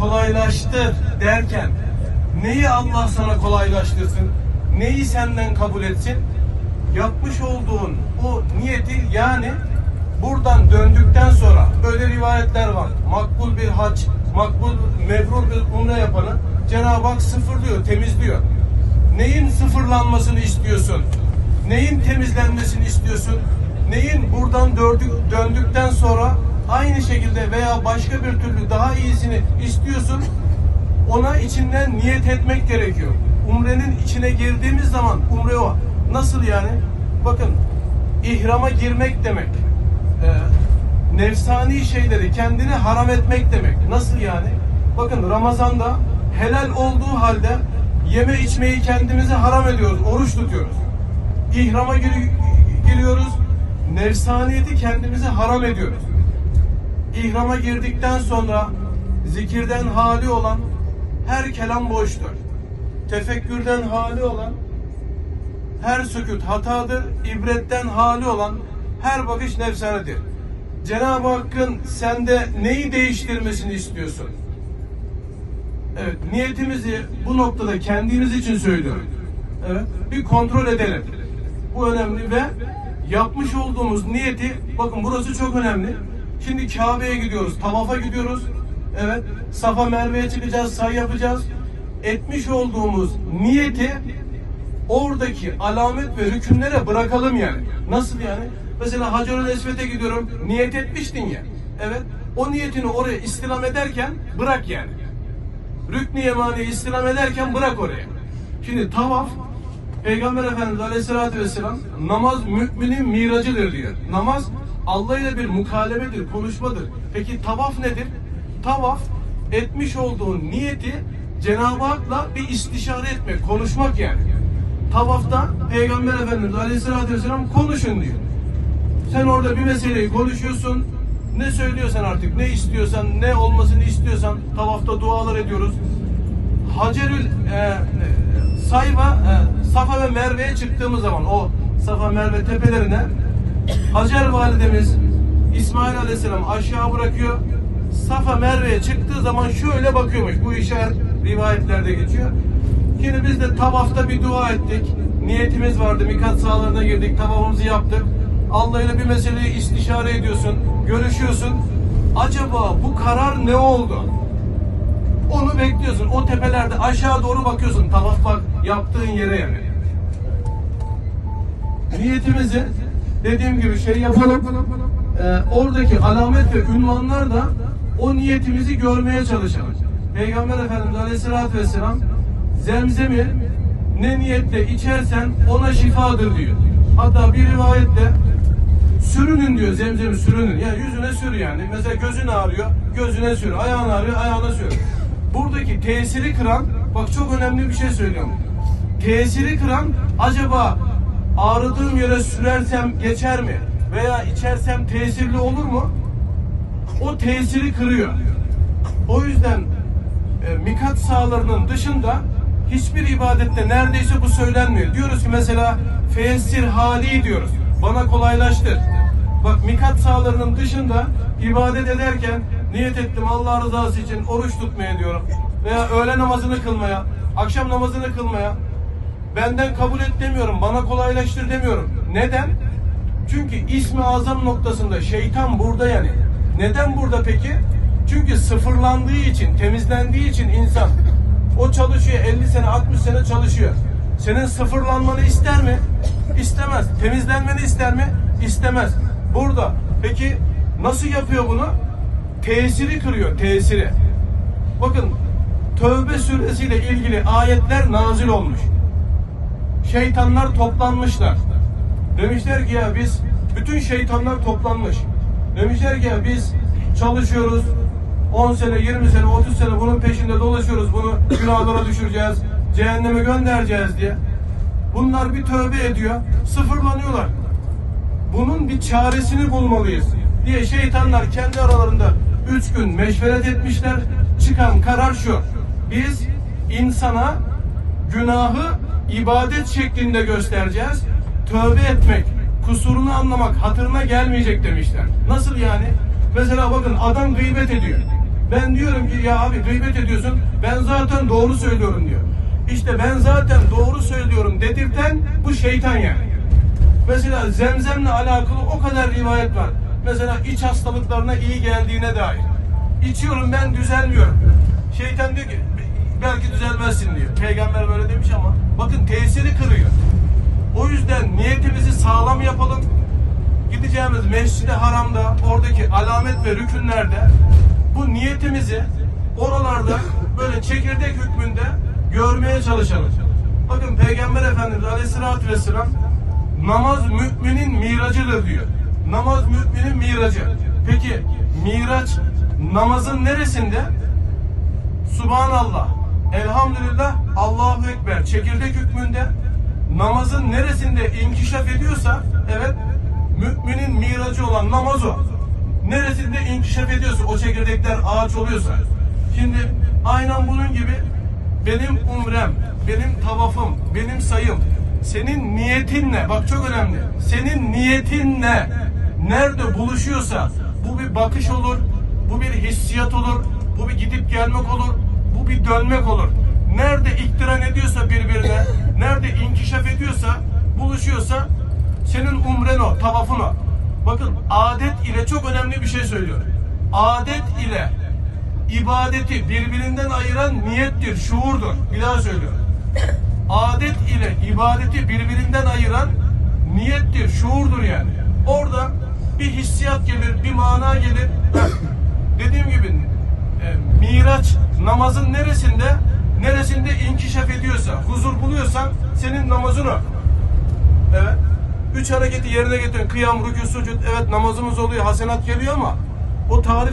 kolaylaştır derken neyi Allah sana kolaylaştırsın? Neyi senden kabul etsin? Yapmış olduğun o niyeti yani buradan döndükten sonra böyle rivayetler var. Makbul bir hac, makbul mebrur bir umre yapanı Cenab-ı Hak sıfırlıyor, temizliyor. Neyin sıfırlanmasını istiyorsun? Neyin temizlenmesini istiyorsun? Neyin buradan döndükten sonra aynı şekilde veya başka bir türlü daha iyisini istiyorsun? Ona içinden niyet etmek gerekiyor. Umrenin içine girdiğimiz zaman umre o. Nasıl yani? Bakın ihrama girmek demek. Ee, nefsani şeyleri kendine haram etmek demek. Nasıl yani? Bakın Ramazan'da helal olduğu halde yeme içmeyi kendimize haram ediyoruz. Oruç tutuyoruz. İhrama gir- giriyoruz. Nefsaniyeti kendimize haram ediyoruz. İhrama girdikten sonra zikirden hali olan her kelam boştur. Tefekkürden hali olan her sükut hatadır. İbretten hali olan her bakış nefsanedir. Cenab-ı Hakk'ın sende neyi değiştirmesini istiyorsun? Evet, niyetimizi bu noktada kendimiz için söylüyorum. Evet, bir kontrol edelim. Bu önemli ve yapmış olduğumuz niyeti, bakın burası çok önemli. Şimdi Kabe'ye gidiyoruz, tavafa gidiyoruz. Evet, Safa Merve'ye çıkacağız, say yapacağız. Etmiş olduğumuz niyeti oradaki alamet ve rükünlere bırakalım yani. Nasıl yani? Mesela Hacerül Esved'e gidiyorum, niyet etmiştin ya. Evet, o niyetini oraya istilam ederken bırak yani. Rükn-i Yemani'ye istilam ederken bırak oraya. Şimdi tavaf Peygamber Efendimiz Aleyhisselatü Vesselam namaz müminin miracıdır diyor. Namaz Allah ile bir mukalemedir, konuşmadır. Peki tavaf nedir? Tavaf etmiş olduğun niyeti Cenab-ı Hak'la bir istişare etmek, konuşmak yani. Tavafta Peygamber Efendimiz Aleyhisselatü Vesselam konuşun diyor. Sen orada bir meseleyi konuşuyorsun. Ne söylüyorsan artık, ne istiyorsan, ne olmasını istiyorsan tavafta dualar ediyoruz. Hacerül e, Sayva, e, Safa ve Merve'ye çıktığımız zaman o Safa Merve tepelerine Hacer validemiz İsmail Aleyhisselam aşağı bırakıyor. Safa Merve'ye çıktığı zaman şöyle bakıyormuş. Bu işaret rivayetlerde geçiyor. Şimdi biz de tavafta bir dua ettik. Niyetimiz vardı. Mikat sahalarına girdik. Tavafımızı yaptık. Allah ile bir meseleyi istişare ediyorsun. Görüşüyorsun. Acaba bu karar ne oldu? Onu bekliyorsun. O tepelerde aşağı doğru bakıyorsun. Tavaf bak yaptığın yere yani. Niyetimizi dediğim gibi şey yapalım. Ee, oradaki alamet ve ünvanlar da o niyetimizi görmeye çalışalım. Peygamber Efendimiz Aleyhisselatü Vesselam zemzemi ne niyetle içersen ona şifadır diyor. Hatta bir rivayette sürünün diyor zemzemi sürünün. Yani yüzüne sür yani. Mesela gözün ağrıyor, gözüne sür. Ayağın ağrıyor, ayağına sür. Buradaki tesiri kıran, bak çok önemli bir şey söylüyorum. Tesiri kıran acaba ağrıdığım yere sürersem geçer mi? Veya içersem tesirli olur mu? O tesiri kırıyor. O yüzden e, mikat sahalarının dışında hiçbir ibadette neredeyse bu söylenmiyor. Diyoruz ki mesela feyessir hali diyoruz. Bana kolaylaştır. Bak mikat sahalarının dışında ibadet ederken niyet ettim Allah rızası için oruç tutmaya diyorum. Veya öğle namazını kılmaya, akşam namazını kılmaya. Benden kabul et demiyorum, bana kolaylaştır demiyorum. Neden? Çünkü ismi azam noktasında şeytan burada yani. Neden burada peki? Çünkü sıfırlandığı için, temizlendiği için insan o çalışıyor 50 sene 60 sene çalışıyor. Senin sıfırlanmanı ister mi? İstemez. Temizlenmeni ister mi? İstemez. Burada. Peki nasıl yapıyor bunu? Tesiri kırıyor, tesiri. Bakın Tövbe suresiyle ilgili ayetler nazil olmuş. Şeytanlar toplanmışlar. Demişler ki ya biz bütün şeytanlar toplanmış. Demişler ki ya biz çalışıyoruz. 10 sene, 20 sene, 30 sene bunun peşinde dolaşıyoruz. Bunu günahlara düşüreceğiz. Cehenneme göndereceğiz diye. Bunlar bir tövbe ediyor. Sıfırlanıyorlar. Bunun bir çaresini bulmalıyız diye şeytanlar kendi aralarında üç gün meşveret etmişler. Çıkan karar şu. Biz insana günahı ibadet şeklinde göstereceğiz. Tövbe etmek, kusurunu anlamak hatırına gelmeyecek demişler. Nasıl yani? Mesela bakın adam gıybet ediyor. Ben diyorum ki ya abi gıybet ediyorsun. Ben zaten doğru söylüyorum diyor. İşte ben zaten doğru söylüyorum dedirten bu şeytan yani. Mesela zemzemle alakalı o kadar rivayet var. Mesela iç hastalıklarına iyi geldiğine dair. İçiyorum ben düzelmiyorum. Şeytan diyor ki belki düzelmezsin diyor. Peygamber böyle demiş ama bakın tesiri kırıyor. O yüzden niyetimizi sağlam yapalım. Gideceğimiz Mescid-i Haram'da oradaki alamet ve rükünlerde bu niyetimizi oralarda böyle çekirdek hükmünde görmeye çalışalım. Bakın Peygamber Efendimiz Aleyhisselatü Vesselam namaz müminin miracıdır diyor. Namaz müminin miracı. Peki miraç namazın neresinde? Subhanallah. Elhamdülillah. Allahu Ekber. Çekirdek hükmünde namazın neresinde inkişaf ediyorsa evet müminin miracı olan namaz o. Neresinde inkişaf ediyorsa o çekirdekler ağaç oluyorsa. Şimdi aynen bunun gibi benim umrem, benim tavafım, benim sayım, senin niyetin ne? Bak çok önemli. Senin niyetin ne? Nerede buluşuyorsa bu bir bakış olur, bu bir hissiyat olur, bu bir gidip gelmek olur, bir dönmek olur. Nerede iktiran ediyorsa birbirine, nerede inkişaf ediyorsa, buluşuyorsa senin umren o, tavafın o. Bakın adet ile çok önemli bir şey söylüyor. Adet ile ibadeti birbirinden ayıran niyettir, şuurdur. Bir daha söylüyorum. Adet ile ibadeti birbirinden ayıran niyettir, şuurdur yani. Orada bir hissiyat gelir, bir mana gelir. Dediğim gibi e, miraç namazın neresinde neresinde inkişaf ediyorsa, huzur buluyorsan senin namazın o. Evet. Üç hareketi yerine getirin. Kıyam, rükû, sucud. Evet namazımız oluyor. Hasenat geliyor ama o tarif